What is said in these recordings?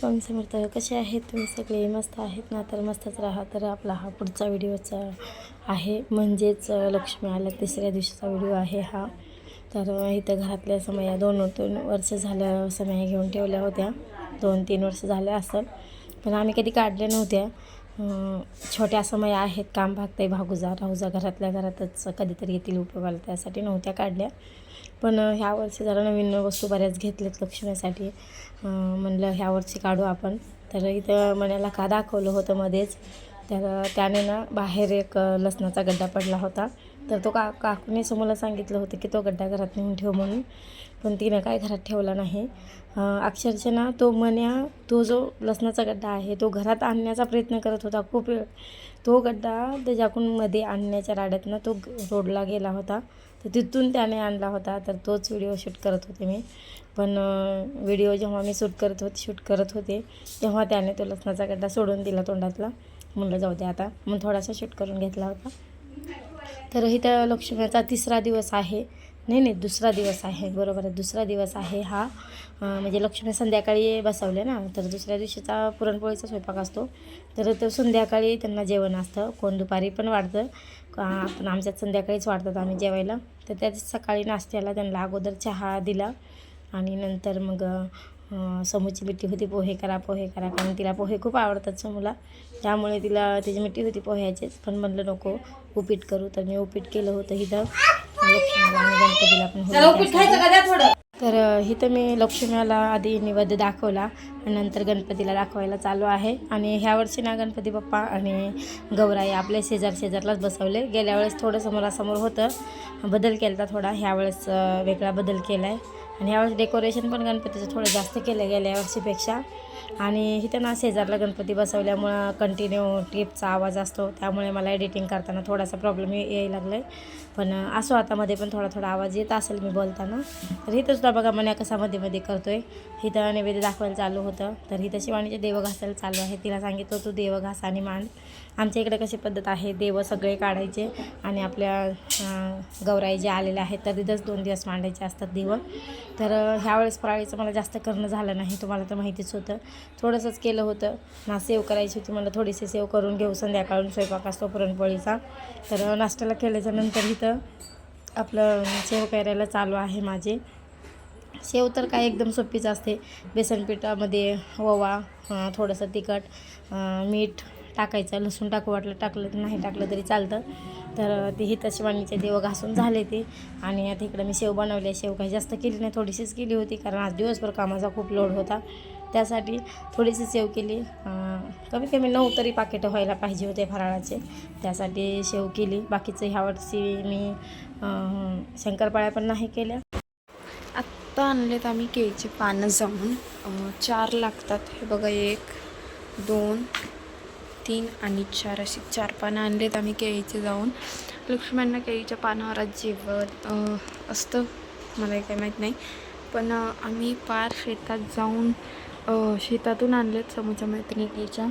स्वामी समर्थ कसे आहेत तुम्ही सगळे? मस्त आहेत ना? तर मस्तच राहा. तर आपला हा पुढचा व्हिडिओचा आहे. म्हणजेच लक्ष्मी आल्या तिसऱ्या दिवशीचा व्हिडिओ आहे हा. तर इथं घरातल्या समया दोन दोन वर्ष झाल्या समया घेऊन ठेवल्या होत्या. दोन तीन वर्ष झाल्या असेल. पण आम्ही कधी काढल्या नव्हत्या. छोट्या समया आहेत. काम भागते भागुजा. राहुजा घरातल्या घरातच कधीतरी येतील उपयोगाला त्यासाठी नव्हत्या काढल्या. पण ह्या वर्षी जरा नवीन वस्तू बऱ्याच घेतल्यात लक्ष्मीसाठी. म्हणलं ह्या वर्षी काढू आपण. तर इथं मण्याला का दाखवलं होतं मध्येच तर त्याने ना बाहेर एक लसणाचा गड्डा पडला होता. तर तो का काकूने समोरला सांगितलं होतं की तो गड्डा घरात नेऊन ठेव म्हणून. पण तिनं काय घरात ठेवला नाही. अक्षरशः ना तो मन्या तो जो लसणाचा गड्डा आहे तो घरात आणण्याचा प्रयत्न करत होता. खूप वेळ तो गड्डा त्याच्याकून मध्ये आणण्याच्या राड्यातनं तो रोडला गेला होता. तर तिथून त्याने आणला होता तर तोच व्हिडिओ शूट करत होते मी. पण व्हिडिओ जेव्हा मी शूट करत होते शूट करत होते तेव्हा त्याने तो लसणाचा गड्डा सोडून दिला तोंडातला. म्हणलं जाऊ दे आता. मग थोडासा शूट करून घेतला होता. तर इथं लक्ष्मीचा तिसरा दिवस आहे. नाही नाही दुसरा दिवस आहे. बरोबर आहे दुसरा दिवस आहे हा. म्हणजे लक्ष्मी संध्याकाळी बसवले ना तर दुसऱ्या दिवशीचा पुरणपोळीचा स्वयंपाक असतो. तर तो संध्याकाळी त्यांना जेवण असतं. कोण दुपारी पण वाढतं. पण आमच्यात संध्याकाळीच वाढतात आम्ही जेवायला. तर त्याच सकाळी नाश्त्याला त्यांना अगोदर चहा दिला आणि नंतर मग समूची मिठी होती पोहे करा पोहे करा कारण तिला पोहे खूप आवडतात समूला. त्यामुळे तिला त्याची मिठी होती पोह्याचीच. पण म्हणलं नको उपीट करू. तर मी उपीट केलं होतं इथं. आणि गणपतीला पण तर इथं मी लक्ष्मीला आधी निवेद्य दाखवला आणि नंतर गणपतीला दाखवायला चालू आहे. आणि ह्या वर्षी ना गणपती बाप्पा आणि गौराई आपल्या शेजार शेजारलाच बसवले. गेल्या वेळेस थोडं समोरासमोर होतं. बदल केला होता थोडा ह्यावेळेस वेगळा बदल केला आहे आणि ह्यावेळेस डेकोरेशन पण गणपतीचं थोडं जास्त केलं गेल्या वर्षीपेक्षा. आणि इथं ना शेजारला गणपती बसवल्यामुळं कंटिन्यू टिपचा आवाज असतो. त्यामुळे मला एडिटिंग करताना थोडासा प्रॉब्लेम यायला लागला आहे पण असो आता मध्ये पण थोडा थोडा आवाज येत असेल मी बोलताना. तर इथंसुद्धा बघा मन्या कसा मध्ये मध्ये आहे इथं नैवेद्य दाखवायला चालू होतं. तर इथं शिवानीचे देव घासायला चालू आहे. तिला सांगितलं तू देव घास आणि मांड. आमच्या इकडे कशी पद्धत आहे? देव सगळे काढायचे आणि आपल्या गौराई जे आलेले आहेत तर तिथंच दोन दिवस मांडायचे असतात देव. तर ह्यावेळेस प्राळीचं मला जास्त करणं झालं नाही तुम्हाला तर माहितीच होतं. थोडंसंच केलं होतं. ना सेव करायची होती मला थोडीशी सेव करून घेऊ संध्याकाळून स्वयंपाक असतो पुरणपोळीचा. तर नाश्त्याला केल्याच्यानंतर इथं आपलं सेव करायला चालू आहे माझे. शेव तर काय एकदम सोपीच असते. बेसन पिठामध्ये ओवा थोडंसं तिखट मीठ टाकायचं. लसूण टाकू वाटलं टाकलं तर नाही टाकलं तरी चालतं. तर ते हिथं शिवानीचे देव घासून झाले ते. आणि आता इकडं मी शेव बनवले. शेव काही जास्त केली नाही थोडीशीच केली होती कारण आज दिवसभर कामाचा खूप लोड होता. त्यासाठी थोडीशी सेव केली. कमी कमी नऊ तरी पाकिटं व्हायला पाहिजे होते फराळाचे. त्यासाठी शेव केली. बाकीचं ह्या वर्षी मी शंकरपाळ्या पण नाही केल्या. आत्ता आणलेत आम्ही केळीचे पानं जाऊन चार लागतात. हे बघा एक दोन तीन आणि चार अशी चार पानं आणलेत आम्ही केळीचे जाऊन. लक्ष्म्यांना केळीच्या पानावर आज जेवण असतं. मला काही माहीत नाही. पण आम्ही पार शेतात जाऊन शेतातून शेतातून आणलेत समोरच्या मैत्रिणीच्या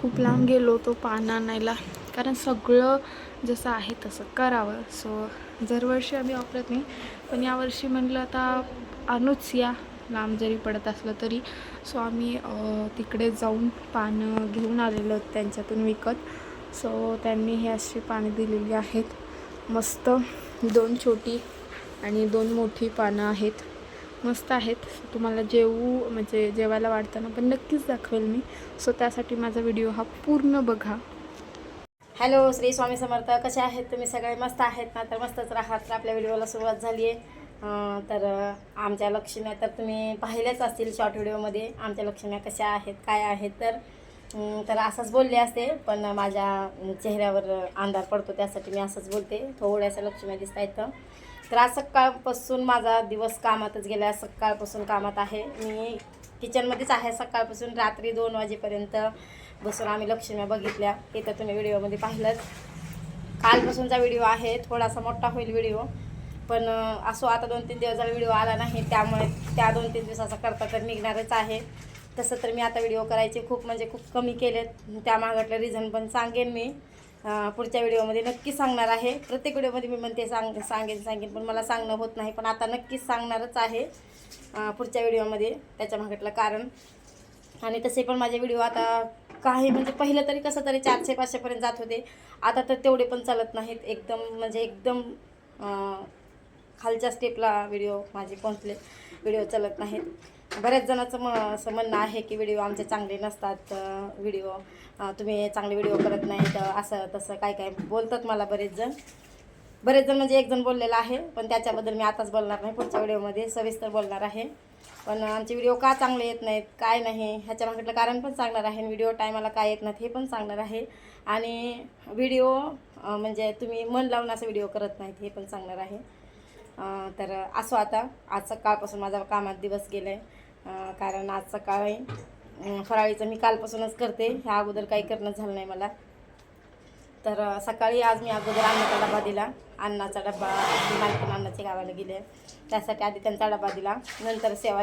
खूप लांब गेलो तो पानं आणायला. कारण सगळं जसं आहे तसं करावं. सो दरवर्षी आम्ही वापरत नाही. पण यावर्षी म्हटलं आता आणूच या. लांब जरी पडत असलं तरी सो आम्ही तिकडे जाऊन पानं घेऊन आलेलो त्यांच्यातून विकत. सो त्यांनी हे अशी पानं दिलेली आहेत. मस्त दोन छोटी आणि दोन मोठी पानं आहेत. मस्त आहेत. तुम्हाला जेवू म्हणजे जेवायला वाढताना पण नक्कीच दाखवेल मी. सो त्यासाठी माझा व्हिडिओ हा पूर्ण बघा. हॅलो श्री स्वामी समर्थ. कसे आहेत तुम्ही? सगळे मस्त आहेत ना? तर मस्तच राहा तर आपल्या व्हिडिओला सुरुवात झाली आहे तर आमच्या लक्ष्म्या तर तुम्ही पाहिल्याच असतील शॉर्ट व्हिडिओमध्ये आमच्या लक्ष्म्या कशा आहेत काय आहेत तर तर असंच बोलले असते. पण माझ्या चेहऱ्यावर अंधार पडतो त्यासाठी मी असंच बोलते. थोड्याशा लक्ष्म्या दिसत आहेत. तर आज सकाळपासून माझा दिवस कामातच गेला. सकाळपासून कामात आहे. मी किचनमध्येच आहे. सकाळपासून रात्री दोन वाजेपर्यंत बसून आम्ही लक्ष्म्या बघितल्या. हे तर तुम्ही व्हिडिओमध्ये पाहिलंच. कालपासूनचा व्हिडिओ आहे. थोडासा मोठा होईल व्हिडिओ पण असो आता दोन तीन दिवस झाला व्हिडिओ आला नाही त्यामुळे त्या दोन तीन दिवसाचा करता तर निघणारच आहे. तसं तर मी आता व्हिडिओ करायचे खूप म्हणजे खूप कमी केलेत. त्या मागटलं रिझन पण सांगेन मी. पुढच्या व्हिडिओमध्ये नक्की सांगणार आहे. प्रत्येक व्हिडिओमध्ये मी म्हणते सांग सांगेन सांगेन पण मला सांगणं होत नाही. पण आता नक्कीच सांगणारच आहे पुढच्या व्हिडिओमध्ये त्याच्या मागटलं कारण. आणि तसे पण माझे व्हिडिओ आता काही म्हणजे पहिलं तरी कसं तरी चारशे पाचशेपर्यंत जात होते. आता तर तेवढे पण चालत नाहीत. एकदम म्हणजे एकदम खालच्या स्टेपला व्हिडिओ माझे पोहोचले व्हिडिओ चालत नाहीत. बऱ्याच जणांचं म असं म्हणणं आहे की व्हिडिओ आमचे चांगले नसतात व्हिडिओ तुम्ही चांगले व्हिडिओ करत नाहीत असं तसं काय काय बोलतात मला बरेच जण. बरेच जण म्हणजे एक जण बोललेला आहे पण त्याच्याबद्दल मी आताच बोलणार नाही पुढच्या व्हिडिओमध्ये सविस्तर बोलणार आहे. पण आमचे व्हिडिओ का चांगले येत नाहीत काय नाही ह्याच्या मागलं कारण पण सांगणार आहे व्हिडिओ टायमाला काय येत नाहीत हे पण सांगणार आहे. आणि व्हिडिओ म्हणजे तुम्ही मन लावून असं व्हिडिओ करत नाहीत हे पण सांगणार आहे. तर असो आता. आज सकाळपासून माझा कामात दिवस गेला आहे कारण आज सकाळी आहे. फराळीचं मी कालपासूनच करते. ह्या अगोदर काही करणं झालं नाही मला. तर सकाळी आज मी अगोदर अन्नाचा डबा दिला. अन्नाचा डबा आपली मालकीन अन्नाच्या गावाला गेले. त्यासाठी आधी त्यांचा डबा दिला. नंतर सेवा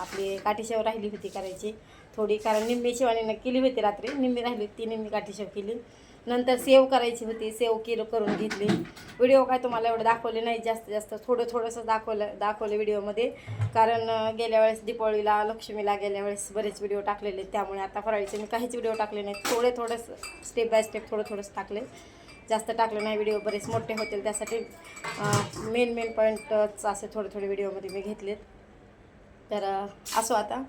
आपली काठीशेव राहिली होती करायची. थोडी कारण निंबी शेवाने केली होती रात्री. निंबी राहिली होती ती निम्मी काठीशेव केली. नंतर सेव करायची होती सेव किर करून घेतली. व्हिडिओ काय तुम्हाला एवढं दाखवले नाही जास्त जास्त थोडं थोडंसं दाखवलं दाखवलं व्हिडिओमध्ये. कारण गेल्या वेळेस दीपावलीला लक्ष्मीला गेल्या वेळेस बरेच व्हिडिओ टाकलेले त्यामुळे आता फराळीचे मी काहीच व्हिडिओ टाकले नाहीत. थोडे थोडंसं स्टेप बाय स्टेप थोडं थोडंसं टाकले. जास्त टाकलं नाही व्हिडिओ बरेच मोठे होतील त्यासाठी मेन मेन पॉईंटच असे थोडे थोडे व्हिडिओमध्ये मी घेतलेत. तर असो आता.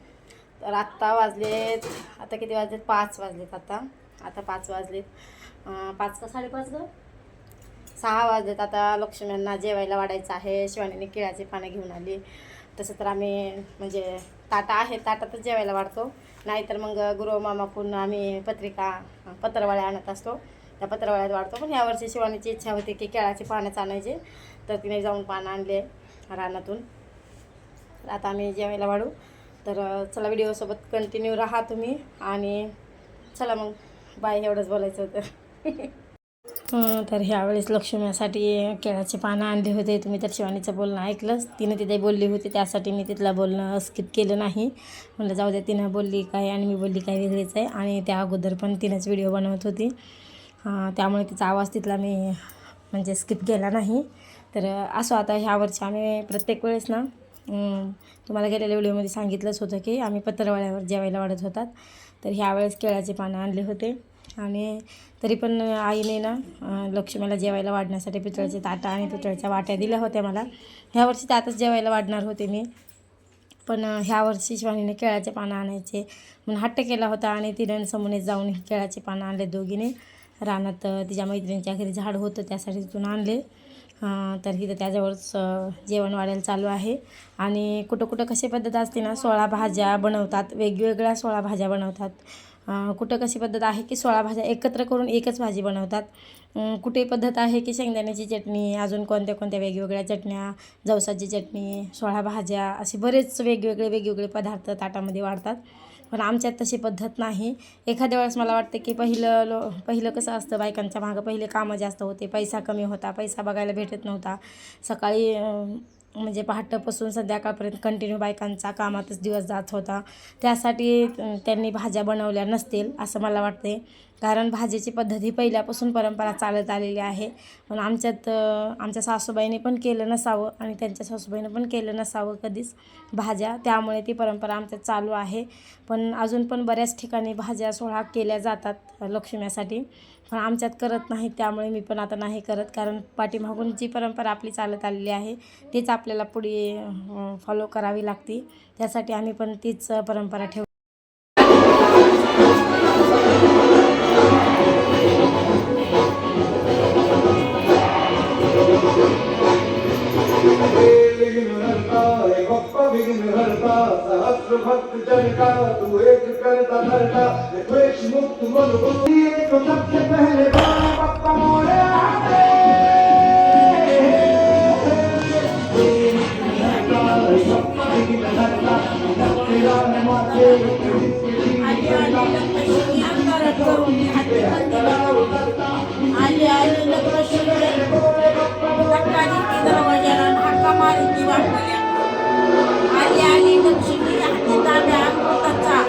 तर आत्ता वाजलेत आता किती वाजलेत? पाच वाजलेत आता. आता पाच वाजलेत. पाच का साडेपाच ग? सहा वाजलेत. आता लक्ष्म्यांना जेवायला वाढायचं आहे. शिवानीने केळाची पानं घेऊन आली. तसं तर आम्ही म्हणजे ताटा आहे ताटातच जेवायला वाढतो. नाहीतर मग गुरु मामाकडून आम्ही पत्रिका पत्रवाळ्या आणत असतो. त्या पत्रवाळ्यात वाढतो. पण यावर्षी शिवानीची इच्छा होती की केळाची पानंच आणायचे. तर तिने जाऊन पानं आणले रानातून. तर आता आम्ही जेवायला वाढू. तर चला व्हिडिओसोबत कंटिन्यू राहा तुम्ही. आणि चला मग. बाय एवढंच बोलायचं होतं. तर ह्यावेळेस लक्ष्मीसाठी केळाचे पानं आणले होते. तुम्ही तर शिवानीचं बोलणं ऐकलंच. तिने तिथे बोलली होती त्यासाठी मी तिथलं बोलणं स्किप केलं नाही. म्हणलं जाऊ द्या तिनं बोलली काय आणि मी बोलली काय वेगळीच आहे. आणि त्या अगोदर पण तिनंच व्हिडिओ बनवत होती. त्यामुळे तिचा आवाज तिथला मी म्हणजे स्किप केला नाही. तर असो आता ह्या आम्ही प्रत्येक वेळेस ना तुम्हाला गेलेल्या व्हिडिओमध्ये सांगितलंच होतं की आम्ही पत्रवाळ्यावर जेवायला वाढत होतात. तर ह्यावेळेस केळाचे पानं आणले होते. आणि तरी पण आईने ना लक्ष्मीला जेवायला वाढण्यासाठी पितळ्याचे ताटा आणि पितळाच्या वाट्या दिल्या होत्या मला. ह्या वर्षी त्यातच जेवायला वाढणार होते मी. पण ह्या वर्षी शिवानीने केळाचे पानं आणायचे म्हणून हट्ट केला होता आणि तिरण समुने जाऊन केळाचे पानं आणले दोघीने. रानात तिच्या मैत्रिणीच्या घरी झाड होतं त्यासाठी तिथून आणले. तर इथं त्याजवळच जेवण वाढायला चालू आहे. आणि कुठं कुठं कशी पद्धत असते ना सोळा भाज्या बनवतात वेगवेगळ्या सोळा भाज्या बनवतात. कुठं कशी पद्धत आहे की सोळा भाज्या एकत्र करून एकच भाजी बनवतात? कुठे पद्धत आहे की शेंगदाण्याची चटणी अजून कोणत्या कोणत्या वेगवेगळ्या चटण्या जवसाची चटणी सोळा भाज्या असे बरेच वेगवेगळे वेगवेगळे पदार्थ ताटामध्ये वाढतात. पण आमच्यात तशी पद्धत नाही. एखाद्या वेळेस मला वाटतं की पहिलं लो पहिलं कसं असतं बायकांच्या मागं पहिले कामं जास्त होते पैसा कमी होता पैसा बघायला भेटत नव्हता. सकाळी म्हणजे पहाटेपासून संध्याकाळपर्यंत कंटिन्यू बायकांचा कामातच दिवस जात होता. त्यासाठी त्यांनी भाज्या बनवल्या नसतील असं मला वाटते कारण भाजीची पद्धत ही पहिल्यापासून परंपरा चालत आलेली आहे. पण आमच्यात आमच्या सासूबाईने पण केलं नसावं आणि त्यांच्या सासूबाईने पण केलं नसावं कधीच भाज्या. त्यामुळे ती परंपरा आमच्यात चालू आहे. पण अजून पण बऱ्याच ठिकाणी भाज्या सोळा केल्या जातात लक्ष्म्यासाठी. पण आमच्यात करत नाही त्यामुळे मी पण आता नाही करत. कारण पाठीमागून जी परंपरा आपली चालत आलेली आहे तीच आपल्याला पुढे फॉलो करावी लागते. त्यासाठी आम्ही पण तीच परंपरा ठेव आली आली लक्ष्मी हाती ताब्या अमृताचा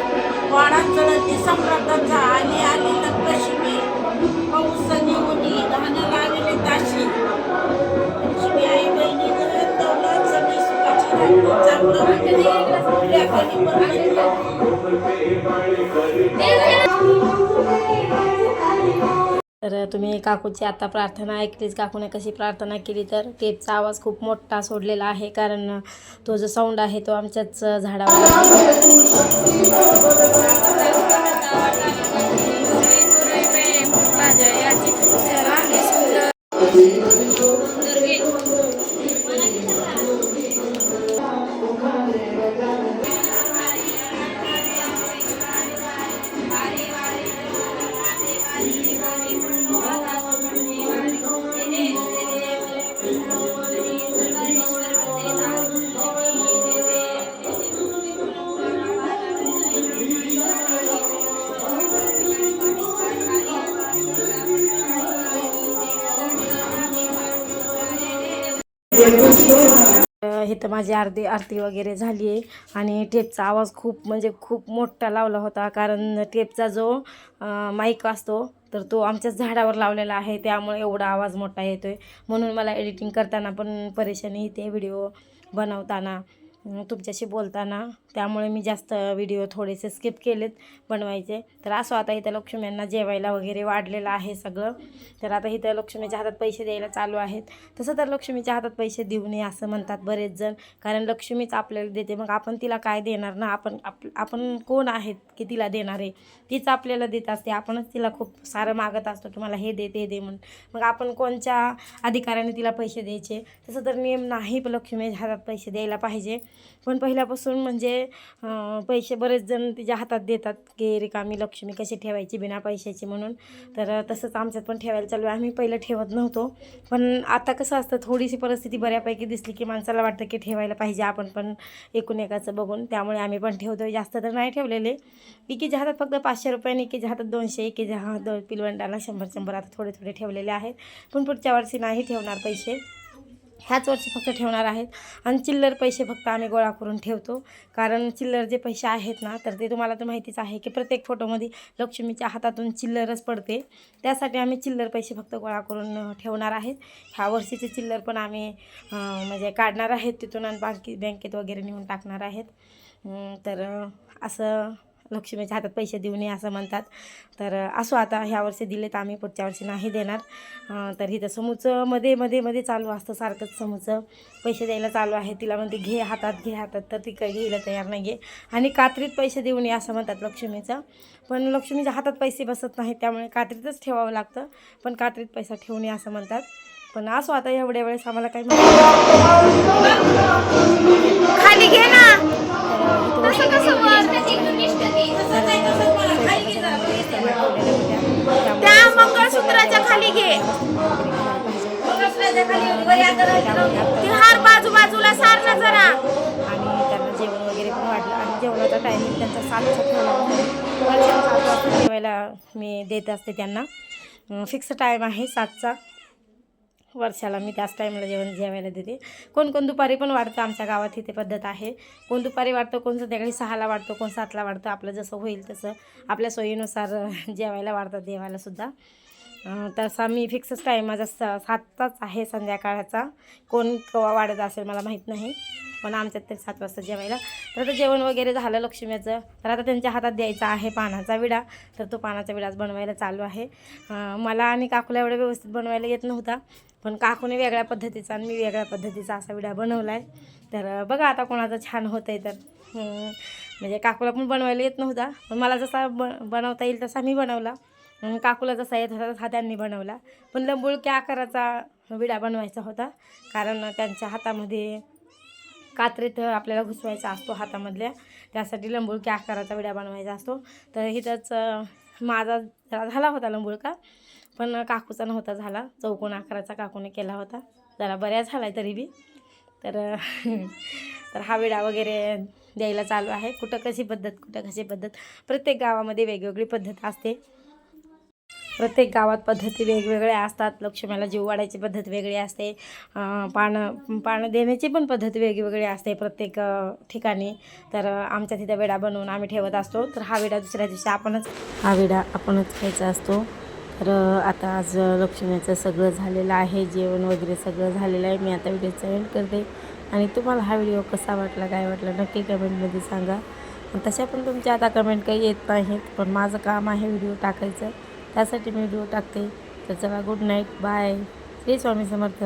वाडा चढती सम्राटाचा. आली आली तर तुम्ही काकूची आता प्रार्थना ऐकलीच. काकूने कशी प्रार्थना केली तर टेपचा आवाज खूप मोठा सोडलेला आहे. कारण तो जो साऊंड आहे तो आमच्याच झाडावर माझी अर्धी आरती वगैरे झाली आहे आणि टेपचा आवाज खूप म्हणजे खूप मोठा लावला होता. कारण टेपचा जो माईक असतो तर तो आमच्याच झाडावर लावलेला आहे. त्यामुळे एवढा आवाज मोठा येतो आहे म्हणून मला एडिटिंग करताना पण परेशानी येते व्हिडिओ बनवताना. तुमच्याशी बोलताना. त्यामुळे मी जास्त व्हिडिओ थोडेसे स्किप केलेत बनवायचे. तर असं आता इथं लक्ष्म्यांना जेवायला वगैरे वाढलेलं आहे सगळं. तर आता इथं लक्ष्मीच्या हातात पैसे द्यायला चालू आहेत. तसं तर लक्ष्मीच्या हातात पैसे देऊ नये असं म्हणतात बरेच जण. कारण लक्ष्मीच आपल्याला देते. मग आपण तिला काय देणार ना? आपण आप आपण कोण आहेत की तिला देणार? आहे तीच आपल्याला देत असते. आपणच तिला खूप सारं मागत असतो की मला हे दे ते दे म्हणून. मग आपण कोणत्या अधिकाराने तिला पैसे द्यायचे? तसं तर नियम नाही पण लक्ष्मीच्या हातात पैसे द्यायला पाहिजे. पण पहिल्यापासून म्हणजे पैसे बरेच जण तिच्या हातात देतात की रिकामी लक्ष्मी कशी ठेवायची बिना पैशाची? म्हणून. तर तसंच आमच्यात पण ठेवायला चालू आहे. आम्ही पहिलं ठेवत नव्हतो. पण आता कसं असतं थोडीशी परिस्थिती बऱ्यापैकी दिसली की माणसाला वाटतं की ठेवायला पाहिजे आपण पण एकूण एकाचं बघून. त्यामुळे आम्ही पण ठेवतो जास्त तर नाही ठेवलेले. एकीच्या हातात फक्त पाचशे रुपयाने एकीच्या हातात दोनशे. एकीच्या हात दोन पिलवंडाला शंभर शंभर. आता थोडे थोडे ठेवलेले आहेत. पण पुढच्या वर्षी नाही ठेवणार पैसे. ह्याच वर्षी फक्त ठेवणार आहेत. आणि चिल्लर पैसे फक्त आम्ही गोळा करून ठेवतो. कारण चिल्लर जे पैसे आहेत ना तर ते तुम्हाला तर माहितीच आहे की प्रत्येक फोटोमध्ये लक्ष्मीच्या हातातून चिल्लरच पडते. त्यासाठी आम्ही चिल्लर पैसे फक्त गोळा करून ठेवणार आहेत. ह्या वर्षीचे चिल्लर पण आम्ही म्हणजे काढणार आहेत तिथून आणि बँके बँकेत वगैरे नेऊन टाकणार आहेत. तर असं लक्ष्मीच्या हातात पैसे देऊ नये असं म्हणतात. तर असो आता ह्या वर्षी दिले तर आम्ही पुढच्या वर्षी नाही देणार. तर इथं समूचं मध्ये मध्ये मध्ये चालू असतं सारखंच समूचं. पैसे द्यायला चालू आहे. तिला म्हणते घे हातात घे हातात. तर ती काही घ्यायला तयार नाही घे आणि कात्रीत पैसे देऊ नये असं म्हणतात लक्ष्मीचं. पण लक्ष्मीच्या हातात पैसे बसत नाही त्यामुळे कात्रीतच ठेवावं लागतं. पण कात्रीत पैसा ठेवू नये असं म्हणतात. पण असो आता एवढ्या वेळेस आम्हाला काही खाली घे ना. त्या मंगळसूत्राच्या खाली घे. हार बाजू बाजूला सार ना जरा. आणि त्यांना जेवण वगैरे पण वाढलं आणि जेवणाचा टायमिंग त्यांचा सातचा ठेवला जेवायला मी देत असते त्यांना. फिक्स टाईम आहे सातचा. वर्षाला मी त्याच टाईमला जेवण जेवायला देते. कोण कोण दुपारी पण वाढतं आमच्या गावात इथे पद्धत आहे. कोण दुपारी वाढतं कोण संध्याकाळी सहाला वाढतं कोण सातला वाढतं आपलं जसं होईल तसं. आपल्या सोयीनुसार जेवायला वाढतात देवालासुद्धा तसा मी फिक्सच टाईम माझा स सातचाच आहे संध्याकाळचा. कोण केव्हा वाढत असेल मला माहीत नाही. पण आमच्यात ते सात वाजता जेवायला. तर आता जेवण वगैरे झालं लक्ष्मीचं. तर आता त्यांच्या हातात द्यायचा आहे पानाचा विडा. तर तो पानाचा विडाच बनवायला चालू आहे. मला आणि काकूला एवढं व्यवस्थित बनवायला येत नव्हता. पण काकूने वेगळ्या पद्धतीचा आणि मी वेगळ्या पद्धतीचा असा विडा बनवला आहे तर बघा आता कोणाचं छान होतं आहे तर म्हणजे काकूला पण बनवायला येत नव्हता. पण मला जसा ब बनवता येईल तसा मी बनवला. काकूला जसा येत होता तसा त्यांनी बनवला. पण लंबुळक्या आकाराचा विडा बनवायचा होता. कारण त्यांच्या हातामध्ये कात्रीत आपल्याला घुसवायचा असतो हातामधल्या. त्यासाठी लंबुळक्या आकाराचा विडा बनवायचा असतो. तर इथंच माझा जरा झाला होता लंबुळका पण काकूचा नव्हता झाला. चौकोन आकाराचा काकूने केला होता. जरा बऱ्याच झाला आहे तरी बी. तर तर हा विडा वगैरे द्यायला चालू आहे. कुठं कशी पद्धत कुठं कशी पद्धत? प्रत्येक गावामध्ये वेगवेगळी पद्धत असते. प्रत्येक गावात पद्धती वेगवेगळ्या असतात. लक्ष्मीला जीव वाढायची पद्धत वेगळी असते. पानं पानं देण्याची पण पद्धत वेगवेगळी असते प्रत्येक ठिकाणी. तर आमच्या तिथं वेडा बनवून आम्ही ठेवत असतो. तर हा वेडा दुसऱ्या दिवशी आपणच हा वेडा आपणच खायचा असतो. तर आता आज लक्ष्मीचं सगळं झालेलं आहे. जेवण वगैरे सगळं झालेलं आहे. मी आता व्हिडिओचा एंड करते. आणि तुम्हाला हा व्हिडिओ कसा वाटला काय वाटला नक्की कमेंटमध्ये सांगा. तशा पण तुमच्या आता कमेंट काही येत नाहीत. पण माझं काम आहे व्हिडिओ टाकायचं. त्यासाठी मी व्हिडिओ टाकते. तर चला good night bye Shri Swami Samarth.